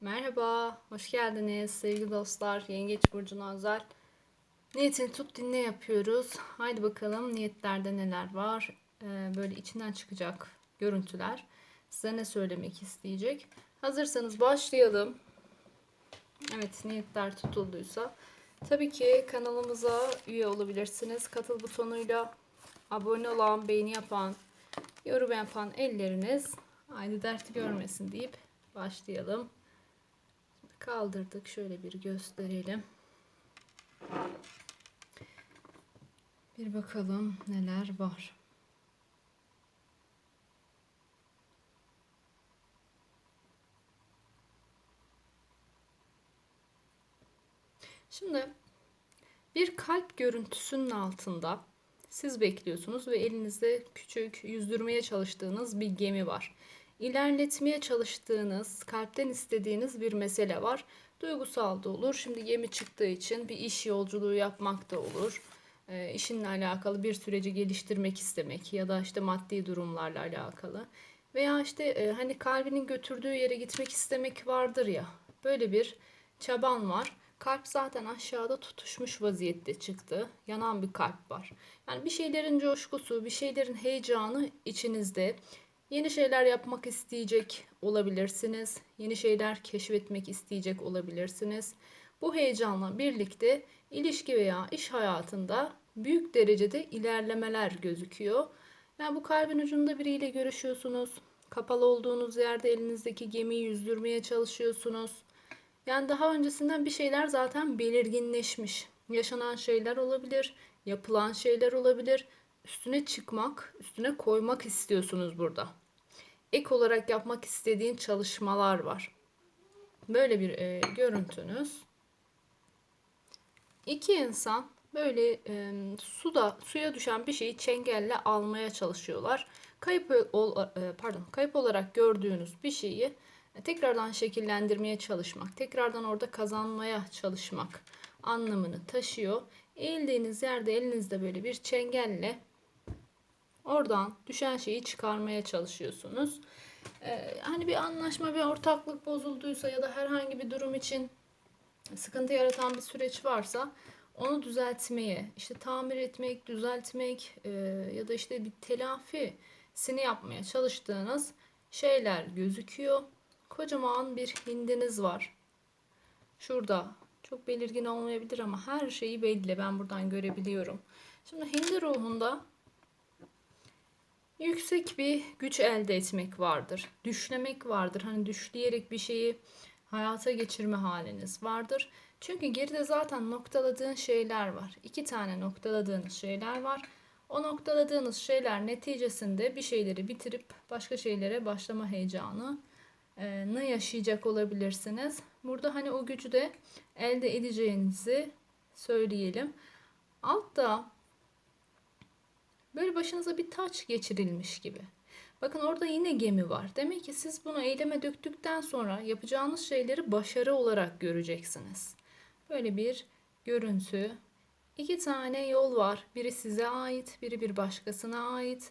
Merhaba, hoş geldiniz sevgili dostlar. Yengeç Burcu'na özel niyetini tut dinle yapıyoruz. Haydi bakalım niyetlerde neler var. Ee, böyle içinden çıkacak görüntüler. Size ne söylemek isteyecek. Hazırsanız başlayalım. Evet niyetler tutulduysa. Tabii ki kanalımıza üye olabilirsiniz. Katıl butonuyla abone olan, beğeni yapan, yorum yapan elleriniz aynı dert görmesin deyip başlayalım. Kaldırdık. Şöyle bir gösterelim. Bir bakalım neler var. Şimdi bir kalp görüntüsünün altında siz bekliyorsunuz ve elinizde küçük yüzdürmeye çalıştığınız bir gemi var. İlerletmeye çalıştığınız, kalpten istediğiniz bir mesele var. Duygusal da olur. Şimdi gemi çıktığı için bir iş yolculuğu yapmak da olur. E, işinle alakalı bir süreci geliştirmek istemek ya da işte maddi durumlarla alakalı. Veya işte e, hani kalbinin götürdüğü yere gitmek istemek vardır ya. Böyle bir çaban var. Kalp zaten aşağıda tutuşmuş vaziyette çıktı. Yanan bir kalp var. Yani bir şeylerin coşkusu, bir şeylerin heyecanı içinizde. Yeni şeyler yapmak isteyecek olabilirsiniz. Yeni şeyler keşfetmek isteyecek olabilirsiniz. Bu heyecanla birlikte ilişki veya iş hayatında büyük derecede ilerlemeler gözüküyor. Yani bu kalbin ucunda biriyle görüşüyorsunuz. Kapalı olduğunuz yerde elinizdeki gemiyi yüzdürmeye çalışıyorsunuz. Yani daha öncesinden bir şeyler zaten belirginleşmiş. Yaşanan şeyler olabilir, yapılan şeyler olabilir. Üstüne çıkmak, üstüne koymak istiyorsunuz burada. Ek olarak yapmak istediğin çalışmalar var. Böyle bir e, görüntünüz. İki insan böyle e, suda suya düşen bir şeyi çengelle almaya çalışıyorlar. Kayıp ol, e, pardon, kayıp olarak gördüğünüz bir şeyi tekrardan şekillendirmeye çalışmak, tekrardan orada kazanmaya çalışmak anlamını taşıyor. Eğildiğiniz yerde elinizde böyle bir çengelle oradan düşen şeyi çıkarmaya çalışıyorsunuz. Ee, hani bir anlaşma, bir ortaklık bozulduysa ya da herhangi bir durum için sıkıntı yaratan bir süreç varsa onu düzeltmeye, işte tamir etmek, düzeltmek e, ya da işte bir telafisini yapmaya çalıştığınız şeyler gözüküyor. Kocaman bir hindiniz var. Şurada çok belirgin olmayabilir ama her şeyi belli. Ben buradan görebiliyorum. Şimdi hindi ruhunda yüksek bir güç elde etmek vardır. Düşlemek vardır. Hani düşleyerek bir şeyi hayata geçirme haliniz vardır. Çünkü geride zaten noktaladığın şeyler var. İki tane noktaladığınız şeyler var. O noktaladığınız şeyler neticesinde bir şeyleri bitirip başka şeylere başlama heyecanı ne yaşayacak olabilirsiniz. Burada hani o gücü de elde edeceğinizi söyleyelim. Altta böyle başınıza bir taç geçirilmiş gibi. Bakın orada yine gemi var. Demek ki siz bunu eyleme döktükten sonra yapacağınız şeyleri başarı olarak göreceksiniz. Böyle bir görüntü. İki tane yol var. Biri size ait, biri bir başkasına ait.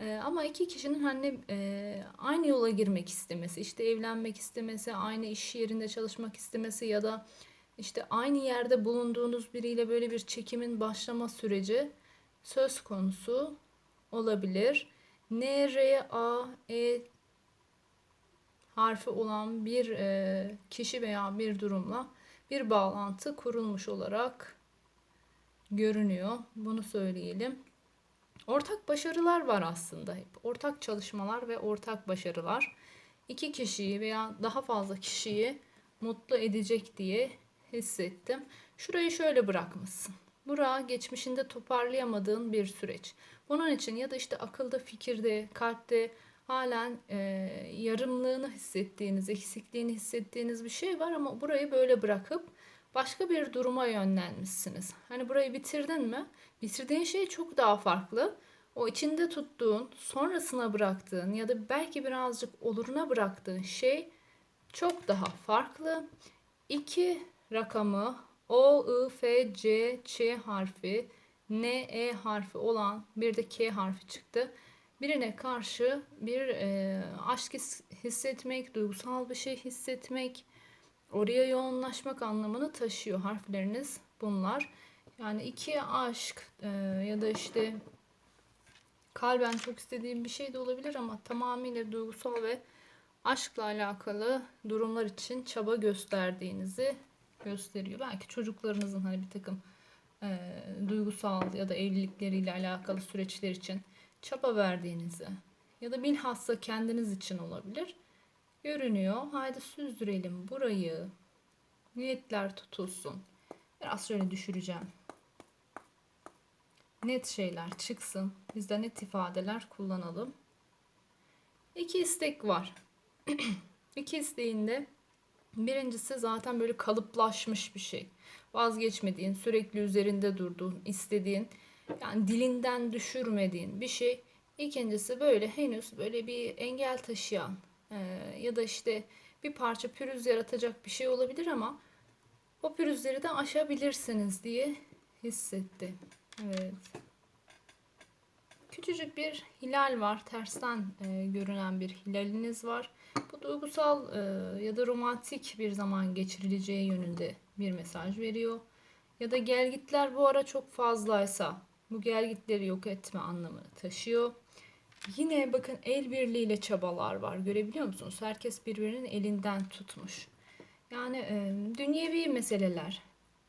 Ee, ama iki kişinin hani e, aynı yola girmek istemesi, işte evlenmek istemesi, aynı iş yerinde çalışmak istemesi ya da işte aynı yerde bulunduğunuz biriyle böyle bir çekimin başlama süreci söz konusu olabilir. N, R, A, E harfi olan bir e, kişi veya bir durumla bir bağlantı kurulmuş olarak görünüyor. Bunu söyleyelim. Ortak başarılar var aslında hep. Ortak çalışmalar ve ortak başarılar. İki kişiyi veya daha fazla kişiyi mutlu edecek diye hissettim. Şurayı şöyle bırakmışsın. Bura geçmişinde toparlayamadığın bir süreç. Bunun için ya da işte akılda, fikirde, kalpte halen e, yarımlığını hissettiğiniz, eksikliğini hissettiğiniz bir şey var ama burayı böyle bırakıp başka bir duruma yönlenmişsiniz. Hani burayı bitirdin mi? Bitirdiğin şey çok daha farklı. O içinde tuttuğun, sonrasına bıraktığın ya da belki birazcık oluruna bıraktığın şey çok daha farklı. İki rakamı O, I, F, C, Ç harfi, N, E harfi olan bir de K harfi çıktı. Birine karşı bir e, aşk hissetmek, duygusal bir şey hissetmek, oraya yoğunlaşmak anlamını taşıyor harfleriniz bunlar. Yani iki aşk e, ya da işte kalben çok istediğim bir şey de olabilir ama tamamıyla duygusal ve aşkla alakalı durumlar için çaba gösterdiğinizi gösteriyor. Belki çocuklarınızın hani bir takım e, duygusal ya da evlilikleriyle alakalı süreçler için çaba verdiğinizi ya da bilhassa kendiniz için olabilir. Görünüyor. Haydi süzdürelim burayı. Niyetler tutulsun. Biraz şöyle düşüreceğim. Net şeyler çıksın. Biz de net ifadeler kullanalım. İki istek var. İki isteğinde birincisi zaten böyle kalıplaşmış bir şey. Vazgeçmediğin, sürekli üzerinde durduğun, istediğin, yani dilinden düşürmediğin bir şey. İkincisi böyle henüz böyle bir engel taşıyan e, ya da işte bir parça pürüz yaratacak bir şey olabilir ama o pürüzleri de aşabilirsiniz diye hissetti. Evet. Küçücük bir hilal var. Tersten e, görünen bir hilaliniz var. Bu duygusal e, ya da romantik bir zaman geçirileceği yönünde bir mesaj veriyor. Ya da gelgitler bu ara çok fazlaysa bu gelgitleri yok etme anlamını taşıyor. Yine bakın el birliğiyle çabalar var. Görebiliyor musunuz? Herkes birbirinin elinden tutmuş. Yani e, dünyevi meseleler,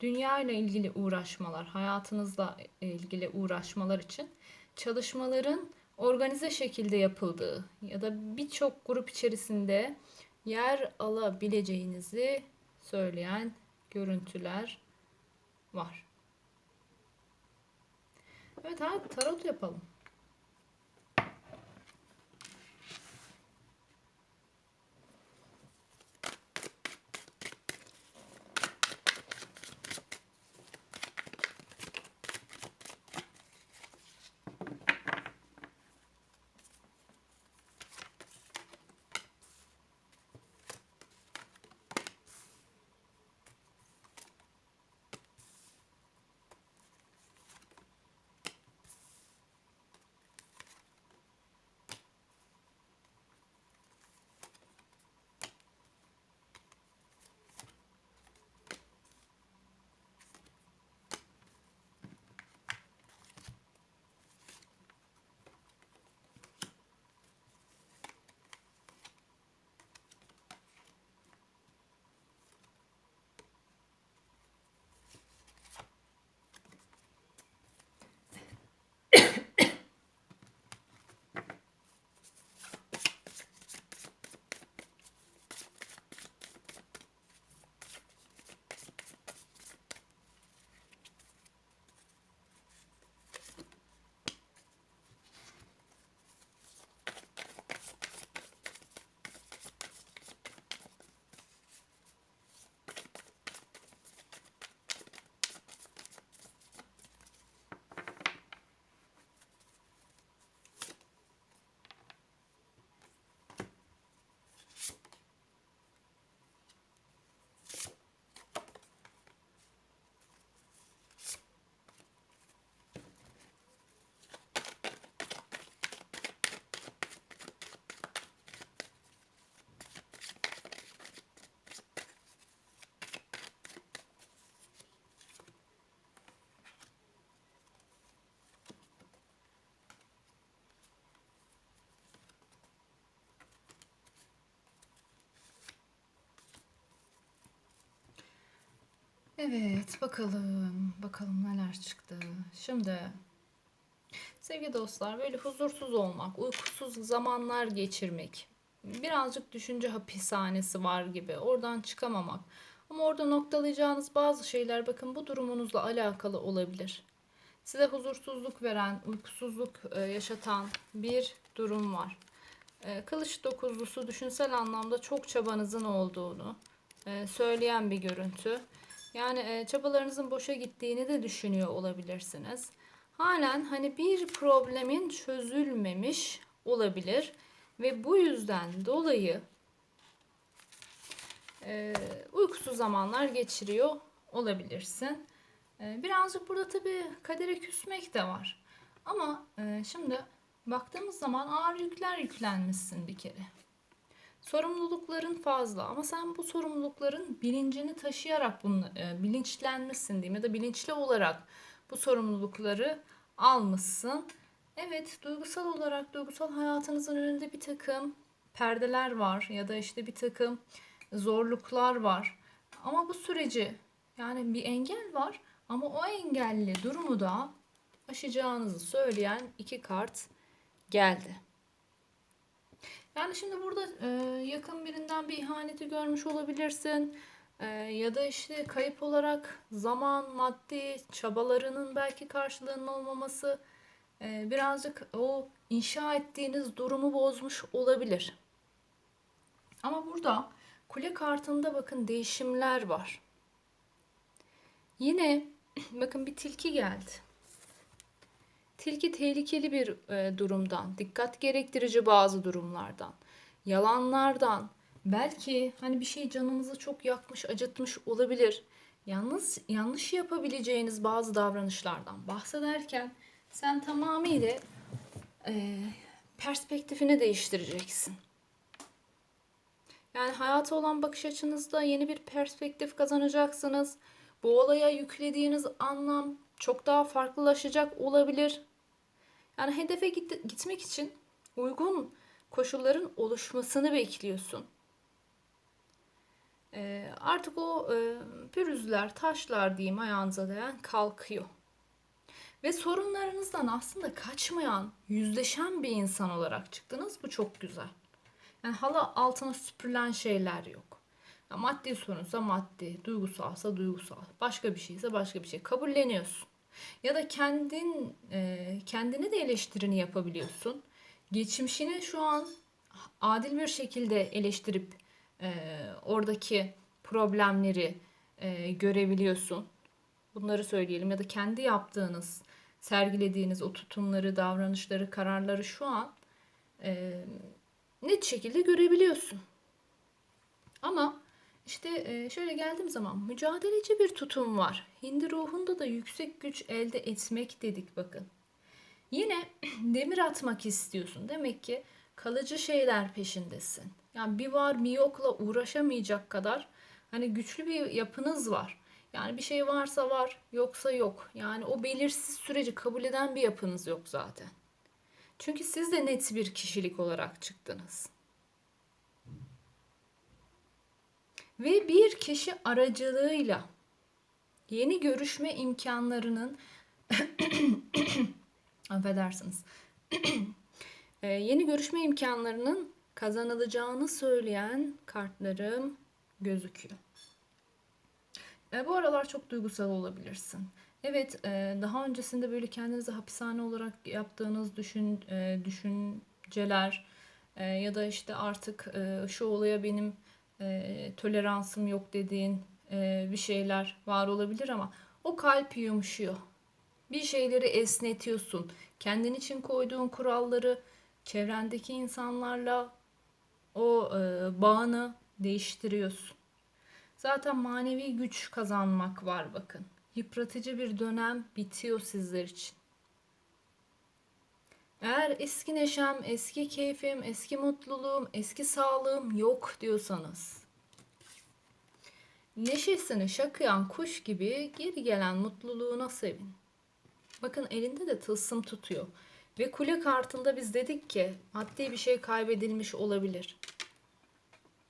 dünya ile ilgili uğraşmalar, hayatınızla ilgili uğraşmalar için çalışmaların organize şekilde yapıldığı ya da birçok grup içerisinde yer alabileceğinizi söyleyen görüntüler var. Evet hadi tarot yapalım. Evet, bakalım. Bakalım neler çıktı. Şimdi sevgili dostlar böyle huzursuz olmak, uykusuz zamanlar geçirmek, birazcık düşünce hapishanesi var gibi. Oradan çıkamamak. Ama orada noktalayacağınız bazı şeyler bakın bu durumunuzla alakalı olabilir. Size huzursuzluk veren, uykusuzluk e, yaşatan bir durum var. E, Kılıç dokuzlusu düşünsel anlamda çok çabanızın olduğunu e, söyleyen bir görüntü. Yani e, çabalarınızın boşa gittiğini de düşünüyor olabilirsiniz. Halen hani bir problemin çözülmemiş olabilir ve bu yüzden dolayı e, uykusuz zamanlar geçiriyor olabilirsin. E, birazcık burada tabii kadere küsmek de var. Ama e, şimdi baktığımız zaman ağır yükler yüklenmişsin bir kere. Sorumlulukların fazla ama sen bu sorumlulukların bilincini taşıyarak bunu e, bilinçlenmişsin diyeyim ya da bilinçli olarak bu sorumlulukları almışsın. Evet, duygusal olarak duygusal hayatınızın önünde bir takım perdeler var ya da işte bir takım zorluklar var. Ama bu süreci yani bir engel var ama o engelli durumu da aşacağınızı söyleyen iki kart geldi. Yani şimdi burada e, yakın birinden bir ihaneti görmüş olabilirsin. E, ya da işte kayıp olarak zaman, maddi çabalarının belki karşılığının olmaması e, birazcık o inşa ettiğiniz durumu bozmuş olabilir. Ama burada kule kartında bakın değişimler var. Yine bakın bir tilki geldi. Tilki tehlikeli bir e, durumdan, dikkat gerektirici bazı durumlardan, yalanlardan, belki hani bir şey canınızı çok yakmış, acıtmış olabilir. Yalnız yanlış yapabileceğiniz bazı davranışlardan bahsederken sen tamamıyla e, perspektifini değiştireceksin. Yani hayata olan bakış açınızda yeni bir perspektif kazanacaksınız. Bu olaya yüklediğiniz anlam çok daha farklılaşacak olabilir. Yani hedefe git- gitmek için uygun koşulların oluşmasını bekliyorsun. Ee, artık o e, pürüzler, taşlar diyeyim ayağınıza değen kalkıyor. Ve sorunlarınızdan aslında kaçmayan, yüzleşen bir insan olarak çıktınız. Bu çok güzel. Yani hala altına süpürülen şeyler yok. Ya maddi sorunsa maddi, duygusalsa duygusal, başka bir şeyse başka bir şey. Kabulleniyorsun. Ya da kendin e, kendine de eleştirini yapabiliyorsun. Geçmişini şu an adil bir şekilde eleştirip e, oradaki problemleri e, görebiliyorsun. Bunları söyleyelim ya da kendi yaptığınız, sergilediğiniz o tutumları, davranışları, kararları şu an e, net şekilde görebiliyorsun. Ama işte e, şöyle geldiğim zaman mücadeleci bir tutum var. Hindi ruhunda da yüksek güç elde etmek dedik bakın. Yine demir atmak istiyorsun. Demek ki kalıcı şeyler peşindesin. Yani bir var bir yokla uğraşamayacak kadar hani güçlü bir yapınız var. Yani bir şey varsa var, yoksa yok. Yani o belirsiz süreci kabul eden bir yapınız yok zaten. Çünkü siz de net bir kişilik olarak çıktınız. Ve bir kişi aracılığıyla yeni görüşme imkanlarının affedersiniz Ee, yeni görüşme imkanlarının kazanılacağını söyleyen kartlarım gözüküyor. E, bu aralar çok duygusal olabilirsin. Evet, e, daha öncesinde böyle kendinizi hapishane olarak yaptığınız düşün e, düşünceler e, ya da işte artık e, şu olaya benim e, toleransım yok dediğin e, bir şeyler var olabilir ama o kalp yumuşuyor. Bir şeyleri esnetiyorsun. Kendin için koyduğun kuralları çevrendeki insanlarla o e, bağını değiştiriyorsun. Zaten manevi güç kazanmak var bakın. Yıpratıcı bir dönem bitiyor sizler için. Eğer eski neşem, eski keyfim, eski mutluluğum, eski sağlığım yok diyorsanız neşesini şakıyan kuş gibi geri gelen mutluluğuna sevin. Bakın elinde de tılsım tutuyor. Ve kule kartında biz dedik ki maddi bir şey kaybedilmiş olabilir.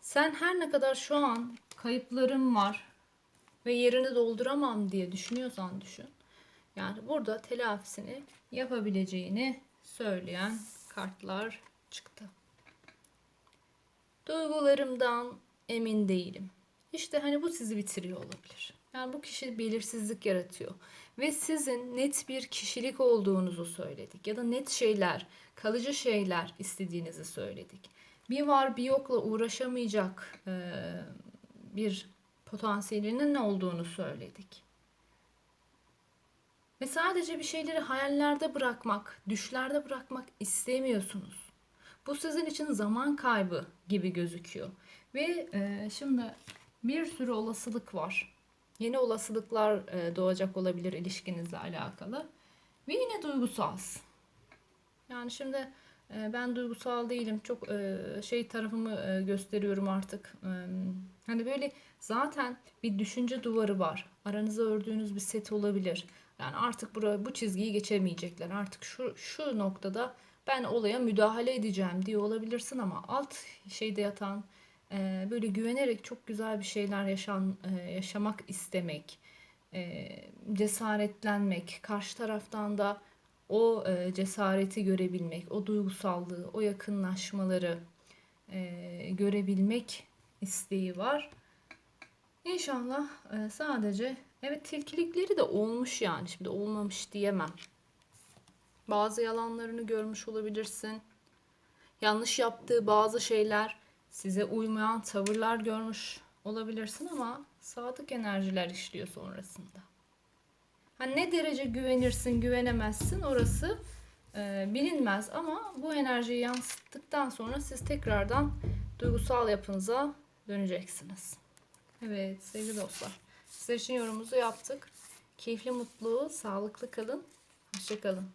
Sen her ne kadar şu an kayıplarım var ve yerini dolduramam diye düşünüyorsan düşün. Yani burada telafisini yapabileceğini söyleyen kartlar çıktı. Duygularımdan emin değilim. İşte hani bu sizi bitiriyor olabilir. Yani bu kişi belirsizlik yaratıyor. Ve sizin net bir kişilik olduğunuzu söyledik. Ya da net şeyler, kalıcı şeyler istediğinizi söyledik. Bir var bir yokla uğraşamayacak bir potansiyelinin ne olduğunu söyledik. Ve sadece bir şeyleri hayallerde bırakmak, düşlerde bırakmak istemiyorsunuz. Bu sizin için zaman kaybı gibi gözüküyor. Ve e, şimdi bir sürü olasılık var. Yeni olasılıklar e, doğacak olabilir ilişkinizle alakalı. Ve yine duygusalsın. Yani şimdi E, ben duygusal değilim. Çok e, şey tarafımı e, gösteriyorum artık. Hani böyle zaten bir düşünce duvarı var. Aranızda ördüğünüz bir set olabilir. Yani artık bura, bu çizgiyi geçemeyecekler. Artık şu şu noktada ben olaya müdahale edeceğim diye olabilirsin ama alt şeyde yatan e, böyle güvenerek çok güzel bir şeyler yaşan e, yaşamak istemek, e, cesaretlenmek, karşı taraftan da o e, cesareti görebilmek, o duygusallığı, o yakınlaşmaları e, görebilmek isteği var. İnşallah e, sadece evet tilkilikleri de olmuş yani şimdi olmamış diyemem. Bazı yalanlarını görmüş olabilirsin. Yanlış yaptığı bazı şeyler size uymayan tavırlar görmüş olabilirsin ama sadık enerjiler işliyor sonrasında. Ha ne derece güvenirsin, güvenemezsin orası e, bilinmez ama bu enerjiyi yansıttıktan sonra siz tekrardan duygusal yapınıza döneceksiniz. Evet sevgili dostlar. Sizler için yaptık. Keyifli, mutlu, sağlıklı kalın. Hoşçakalın.